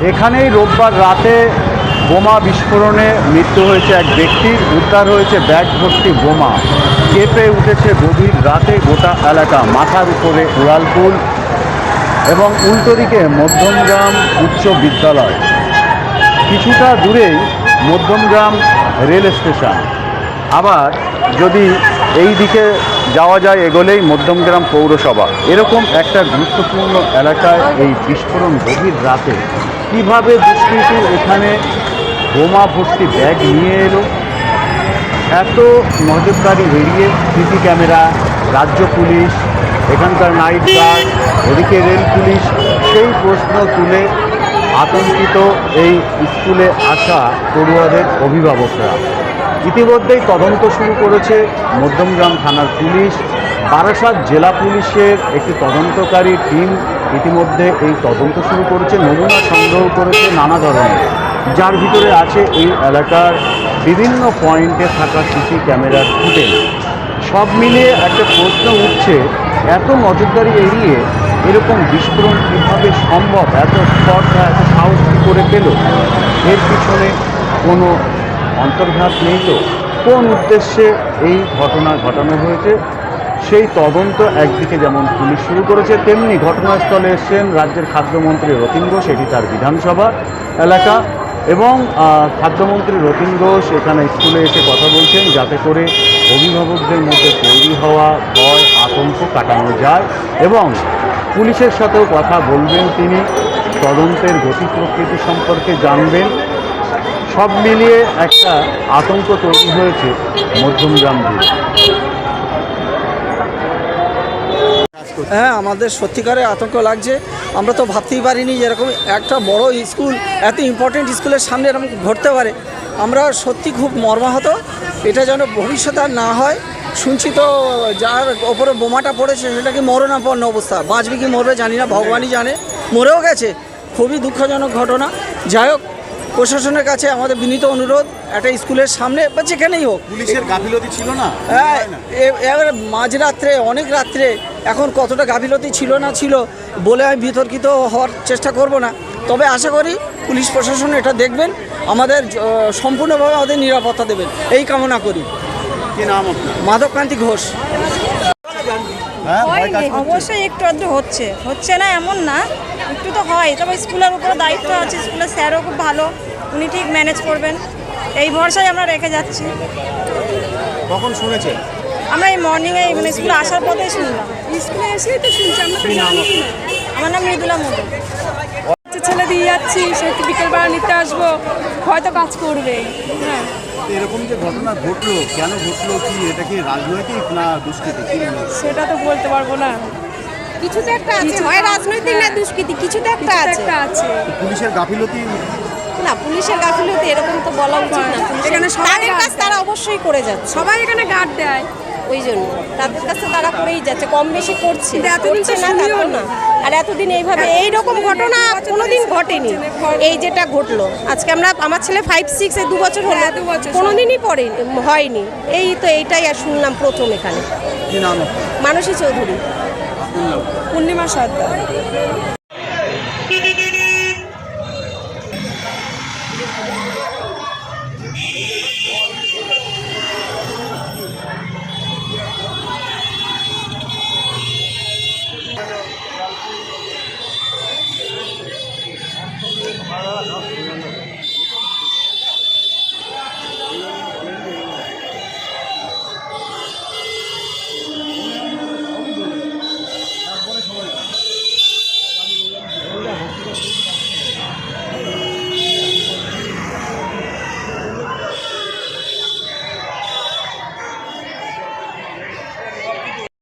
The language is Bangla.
এখানেই রোববার রাতে বোমা বিস্ফোরণে মৃত্যু হয়েছে এক ব্যক্তির উদ্ধার হয়েছে ব্যাগ ভর্তি বোমা। কেঁপে উঠেছে গভীর রাতে গোটা এলাকা, মাথার উপরে উড়ালপুল এবং উল্টো দিকে মধ্যমগ্রাম উচ্চ বিদ্যালয়। কিছুটা দূরেই মধ্যমগ্রাম রেল স্টেশন। আবার যদি এই দিকে যাওয়া যায়, এগোলেই মধ্যমগ্রাম পৌরসভা। এরকম একটা গুরুত্বপূর্ণ এলাকায় এই বিস্ফোরণ গভীর রাতে কীভাবে দুষ্কৃতী এখানে বোমা ভর্তি ব্যাগ নিয়ে এলো? এত নজরদারি এড়িয়ে সিসি ক্যামেরা, রাজ্য পুলিশ, এখানকার নাইট গার্ড, ওদিকে রেল পুলিশ, সেই প্রশ্ন তুলে আতঙ্কিত এই স্কুলে আসা পড়ুয়াদের অভিভাবকরা। ইতিমধ্যেই তদন্ত শুরু করেছে মধ্যমগ্রাম থানার পুলিশ। বারাসাত জেলা পুলিশের একটি তদন্তকারী টিম ইতিমধ্যে এই তদন্ত শুরু করেছে, নমুনা সংগ্রহ করেছে নানা ধরনের। যার ভিতরে আছে এই এলাকার বিভিন্ন পয়েন্টে থাকা সিসি ক্যামেরার ফুটেজ। সব মিলিয়ে একটা প্রশ্ন উঠছে, এত নজরদারি এড়িয়ে এরকম বিস্ফোরণ কীভাবে সম্ভব? এত স্পর্ধা, এত সাহস কী করে পেল? এর পিছনে কোনো অন্তর্ঘাত নেই তো? কোন উদ্দেশ্যে এই ঘটনা ঘটানো হয়েছে? সেই তদন্ত একদিকে যেমন পুলিশ শুরু করেছে, তেমনি ঘটনাস্থলে এসছেন রাজ্যের খাদ্যমন্ত্রী রতিন ঘোষ, এটি তার বিধানসভা এলাকা। এবং খাদ্যমন্ত্রী রতিন ঘোষ এখানে স্কুলে এসে কথা বলছেন, যাতে করে অভিভাবকদের মধ্যে তৈরি হওয়া ভয়, আতঙ্ক কাটানো যায়। এবং পুলিশের সাথেও কথা বলবেন তিনি, তদন্তের গতি প্রকৃতি সম্পর্কে জানবেন। সব মিলিয়ে একটা আতঙ্ক তৈরি হয়েছে মধ্যমগ্রাম জুড়ে। হ্যাঁ আমাদের সত্যিকারে আতঙ্ক লাগছে। আমরা তো ভাবতেই পারিনি যেরকম একটা বড় স্কুল, এত ইম্পর্টেন্ট স্কুলের সামনে এরকম ঘটতে পারে। আমরা সত্যি খুব মর্মাহত। এটা যেন ভবিষ্যতে না হয়, শুনছি তো যার ওপরে বোমাটা পড়েছে, সেটা কি মরণাপন্ন অবস্থা? বাঁচবে কি মরবে জানি না, ভগবানই জানে। মরেও গেছে। খুবই দুঃখজনক ঘটনা। যাই হোক প্রশাসনের কাছে আমাদের বিনীত অনুরোধ একটা স্কুলের সামনে বা যেখানেই হোক। পুলিশের গাফিলতি ছিল না? হ্যাঁ এবারে মাঝরাত্রে অনেক রাত্রে এখন কতটা গাফিলতি ছিল না ছিল বলে আমি বিতর্কিত হওয়ার চেষ্টা করব না। তবে আশা করি পুলিশ প্রশাসন এটা দেখবেন আমাদের সম্পূর্ণভাবে আমাদের নিরাপত্তা দেবেন। এই কামনা করি। কি নাম মাধবকান্তি ঘোষ। হ্যাঁ? অবশ্যই একটু আধটু হচ্ছে। হচ্ছে না এমন না। একটু তো হয় তবে স্কুলের উপরে দায়িত্ব আছে স্কুলের স্যারও খুব ভালো উনি ঠিক ম্যানেজ করবেন। এই ভরসায় আমরা রেখে যাচ্ছি। কখন শুনেছেন আমরা এই মর্নিংয়ে মানে স্কুলে আসার পথেই শুনলাম। স্কুলে এসেই তো শুনছি আমরা তো জানি না। আমার নাম মৃদুলা মোদী ছেলে দিয়ে যাচ্ছি সে তো বিকেলবেলা নিতে আসব হয়তো কাজ করবে। হ্যাঁ। এরকম যে ঘটনা ঘটলো কেন ঘটলো কি এটা কি রাজনৈতিক না দুষ্কৃতি? সেটা তো বলতে পারব না। কিছু তো একটা আছে হয় রাজনৈতিক না দুষ্কৃতি কিছু তো একটা আছে। পুলিশের গাফিলতি? না পুলিশের গাফিলতি এরকম তো বলা উচিত না। এখানে তাদের কাজ তারা অবশ্যই করে যাচ্ছে। সবাই এখানে গার্ড দেয়। ওই জন্য। তাদের কাছে তারা করেই যাচ্ছে কম বেশি করছে। না তা না। আর এতদিন এইভাবে এই রকম ঘটনা কোনোদিন ঘটেনি। এই যেটা ঘটলো। আজকে আমরা আমার ছেলে ফাইভ সিক্স এই দু বছর হলো। হ্যাঁ। কোনোদিনই পড়েনি হয়নি। এই তো এইটাই আর শুনলাম প্রথম এখানে? মানসী চৌধুরী। পূর্ণিমা সর্দার।